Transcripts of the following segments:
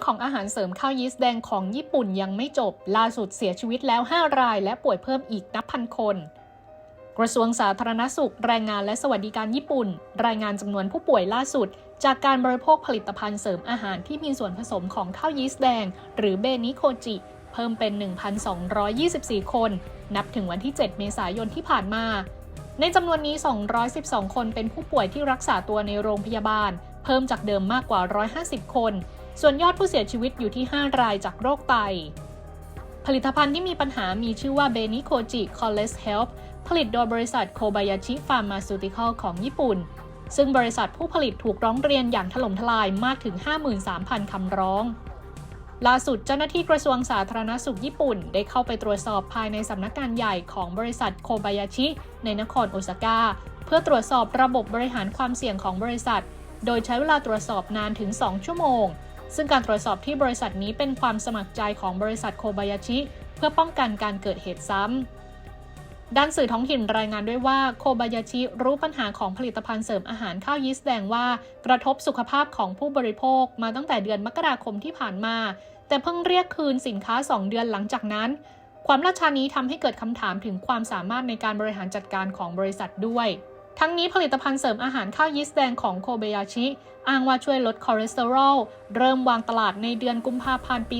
รื่องของอาหารเสริมข้าวยีสต์แดงของญี่ปุ่นยังไม่จบ ล่าสุดเสียชีวิตแล้ว 5 ราย และป่วยเพิ่มอีกนับพันคน กระทรวงสาธารณสุข แรงงานและสวัสดิการญี่ปุ่น รายงานจำนวนผู้ป่วยล่าสุด จากการบริโภคผลิตภัณฑ์เสริมอาหารที่มีส่วนผสมของข้าวยีสต์แดง หรือเบนิโคจิ เพิ่มเป็น 1,224 คน นับถึงวันที่ 7 เมษายนที่ผ่านมา ในจำนวนนี้ 212 คนเป็นผู้ป่วยที่รักษาตัวในโรงพยาบาล เพิ่มจากเดิมมากกว่า 150 คน ส่วนยอดผู้เสียชีวิตอยู่ที่ 5 รายจากโรคไต ผลิตภัณฑ์ที่มีปัญหามีชื่อว่าเบนิโคจิคอลเลสเฮลป์ผลิตโดยบริษัทโคบายาชิฟาร์มาซูติคอลของญี่ปุ่น ซึ่งบริษัทผู้ผลิตถูกร้องเรียนอย่างถล่มทลายมากถึง 53,000 คำร้องล่าสุดเจ้าหน้าที่กระทรวงสาธารณสุขญี่ปุ่น ได้เข้าไปตรวจสอบภายในสำนักงานใหญ่ของบริษัทโคบายาชิ ในนครโอซาก้า เพื่อตรวจสอบระบบบริหารความเสี่ยงของบริษัท โดยใช้เวลาตรวจสอบนานถึง 2 ชั่วโมง ซึ่งการตรวจสอบที่บริษัทนี้เป็นความสมัครใจของบริษัทโคบายาชิ เพื่อป้องกันการเกิดเหตุซ้ำด้านสื่อท้องถิ่นรายงานด้วยว่าโคบายาชิรู้ปัญหาของผลิตภัณฑ์เสริมอาหารข้าวยีสต์แดงว่า กระทบสุขภาพของผู้บริโภคมาตั้งแต่เดือนมกราคมที่ผ่านมา แต่เพิ่งเรียกคืนสินค้า 2 เดือนหลังจากนั้น ความล่าช้านี้ทำให้เกิดคำถามถึงความสามารถในการบริหารจัดการของบริษัทด้วย ทั้งนี้ผลิตภัณฑ์เสริมอาหารข้าวยีสต์แดงของโคเบยาชิ อ้างว่าช่วยลดคอเลสเตอรอล เริ่มวางตลาดในเดือนกุมภาพันธ์ปี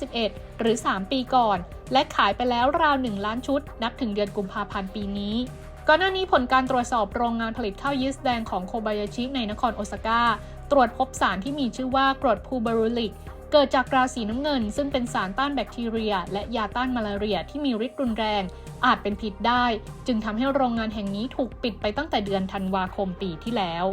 2021 หรือ 3 ปีก่อน และขายไปแล้วราว 1 ล้านชุด นับถึงเดือนกุมภาพันธ์ปีนี้ ก่อนหน้านี้ผลการตรวจสอบโรงงานผลิตข้าวยีสต์แดงของโคบายาชิในนครโอซาก้าตรวจพบสารที่มีชื่อว่ากรดพูบารูลิก เกิดจากราสีน้ำเงิน ซึ่งเป็นสารต้านแบคทีเรีย และยาต้านมาลาเรียที่มีฤทธิ์รุนแรง อาจเป็นพิษได้ จึงทำให้โรงงานแห่งนี้ถูกปิดไปตั้งแต่เดือนธันวาคมปีที่แล้ว